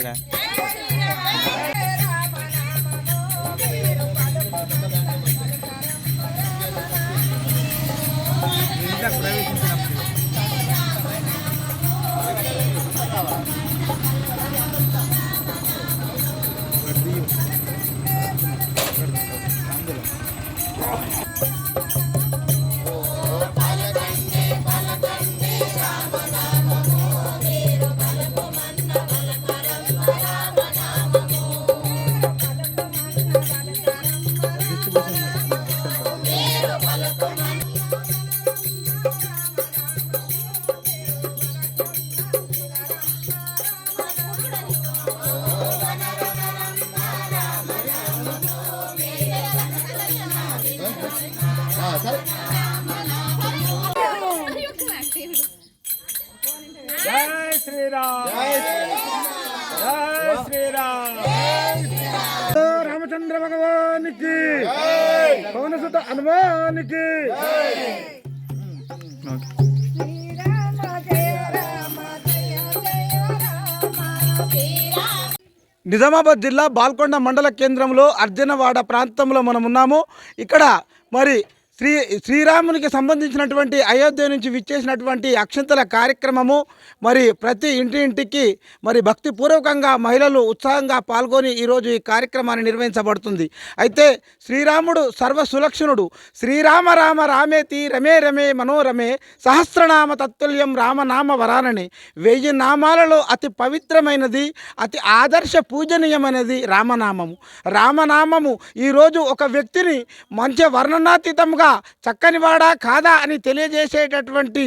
मेरा నేనా జై శ్రీరామ్. జై శ్రీరామ్. రామచంద్ర భగవానికి పవనసుత హనుమానికి నిజామాబాద్ జిల్లా బాల్కొండ మండల కేంద్రంలో అర్జనవాడ ప్రాంతంలో మనం ఉన్నాము. ఇక్కడ మరి శ్రీ శ్రీరామునికి సంబంధించినటువంటి అయోధ్య నుంచి విచ్చేసినటువంటి అక్షంతల కార్యక్రమము మరి ప్రతి ఇంటి ఇంటికి మరి భక్తిపూర్వకంగా మహిళలు ఉత్సాహంగా పాల్గొని ఈరోజు ఈ కార్యక్రమాన్ని నిర్వహించబడుతుంది. అయితే శ్రీరాముడు సర్వసులక్షణుడు. శ్రీరామ రామ రామేతి రమే రమే మనోరమే సహస్రనామ తత్తుల్యం రామనామ వరానని వెయ్యి నామాలలో అతి పవిత్రమైనది అతి ఆదర్శ పూజనీయమైనది రామనామము. రామనామము ఈరోజు ఒక వ్యక్తిని మంచి వర్ణనాతీతంగా చక్కనివాడా కాదా అని తెలియజేసేటటువంటి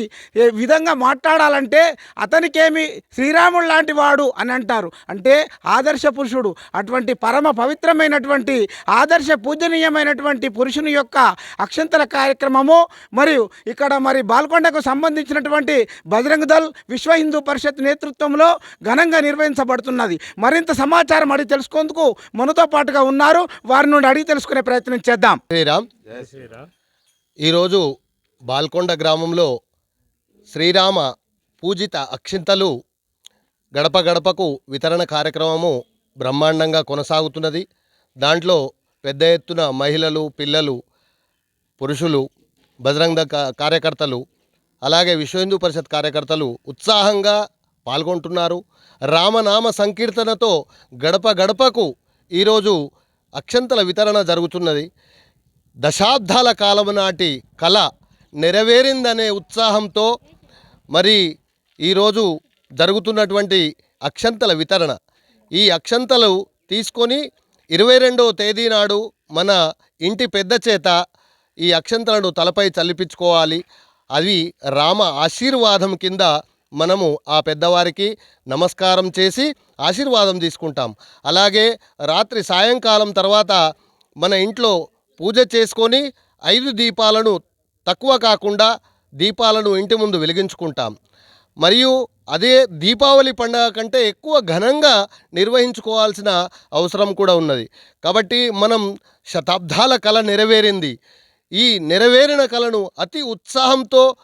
విధంగా మాట్లాడాలంటే అతనికేమి శ్రీరాముడు లాంటి వాడు అని అంటారు. అంటే ఆదర్శ పురుషుడు. అటువంటి పరమ పవిత్రమైనటువంటి ఆదర్శ పూజనీయమైనటువంటి పురుషుని యొక్క అక్షంతల కార్యక్రమము మరియు ఇక్కడ మరి బాల్కొండకు సంబంధించినటువంటి బజరంగ దళ్ విశ్వ హిందూ పరిషత్ నేతృత్వంలో ఘనంగా నిర్వహించబడుతున్నది. మరింత సమాచారం అడిగి తెలుసుకుందుకు మనతో పాటుగా ఉన్నారు. వారి నుండి అడిగి తెలుసుకునే ప్రయత్నం చేద్దాం. శ్రీరామ్. ఈరోజు బాల్కొండ గ్రామంలో శ్రీరామ పూజిత అక్షింతలు గడప గడపకు వితరణ కార్యక్రమము బ్రహ్మాండంగా కొనసాగుతున్నది. దాంట్లో పెద్ద ఎత్తున మహిళలు పిల్లలు పురుషులు బజరంగ కార్యకర్తలు అలాగే విశ్వ హిందూ పరిషత్ కార్యకర్తలు ఉత్సాహంగా పాల్గొంటున్నారు. రామనామ సంకీర్తనతో గడప గడపకు ఈరోజు అక్షంతల వితరణ జరుగుతున్నది. దశాబ్దాల కాలం నాటి కళ నెరవేరిందనే ఉత్సాహంతో మరి ఈరోజు జరుగుతున్నటువంటి అక్షంతల వితరణ. ఈ అక్షంతలు తీసుకొని ఇరవై రెండవ తేదీ నాడు మన ఇంటి పెద్ద చేత ఈ అక్షంతలను తలపై చల్లిపించుకోవాలి. అవి రామ ఆశీర్వాదం కింద మనము ఆ పెద్దవారికి నమస్కారం చేసి ఆశీర్వాదం తీసుకుంటాం. అలాగే రాత్రి సాయంకాలం తర్వాత మన ఇంట్లో పూజ చేసుకొని ఐదు దీపాలను తక్కువ కాకుండా దీపాలను ఇంటి ముందు వెలిగించుకుంటాం. మరియు అదే దీపావళి పండుగ కంటే ఎక్కువ ఘనంగా నిర్వహించుకోవాల్సిన అవసరం కూడా ఉన్నది. కాబట్టి మనం శతాబ్దాల కళ నెరవేరింది. ఈ నెరవేరిన కళను అతి ఉత్సాహంతో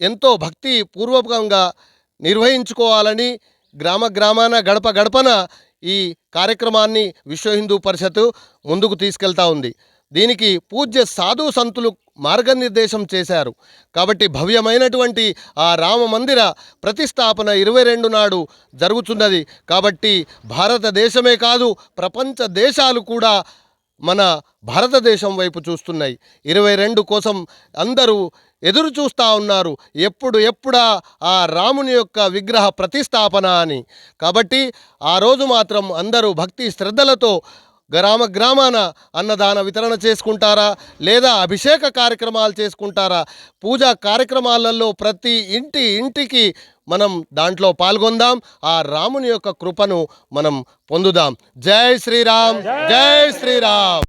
ఎంతో భక్తి పూర్వకంగా నిర్వహించుకోవాలని గ్రామ గ్రామాన గడప గడపన ఈ కార్యక్రమాన్ని విశ్వ హిందూ పరిషత్ ముందుకు తీసుకెళ్తా ఉంది. దీనికి పూజ్య సాధు సంతులు మార్గనిర్దేశం చేశారు. కాబట్టి భవ్యమైనటువంటి ఆ రామ మందిర ప్రతిష్టాపన ఇరవై రెండు నాడు జరుగుతున్నది. కాబట్టి భారతదేశమే కాదు ప్రపంచ దేశాలు కూడా మన భారతదేశం వైపు చూస్తున్నాయి. ఇరవై రెండు కోసం అందరూ ఎదురు చూస్తూ ఉన్నారు. ఎప్పుడు ఎప్పుడా ఆ రాముని యొక్క విగ్రహ ప్రతిష్టాపన అని. కాబట్టి ఆ రోజు మాత్రం అందరూ భక్తి శ్రద్ధలతో గ్రామ గ్రామాన అన్నదాన వితరణ చేసుకుంటారా? లేదా అభిషేక కార్యక్రమాలు చేసుకుంటారా? పూజా కార్యక్రమాలలో ప్రతి ఇంటి ఇంటికి మనం దాంట్లో పాల్గొందాం. ఆ రాముని యొక్క కృపను మనం పొందుదాం. జై శ్రీరామ్! జై శ్రీరామ్!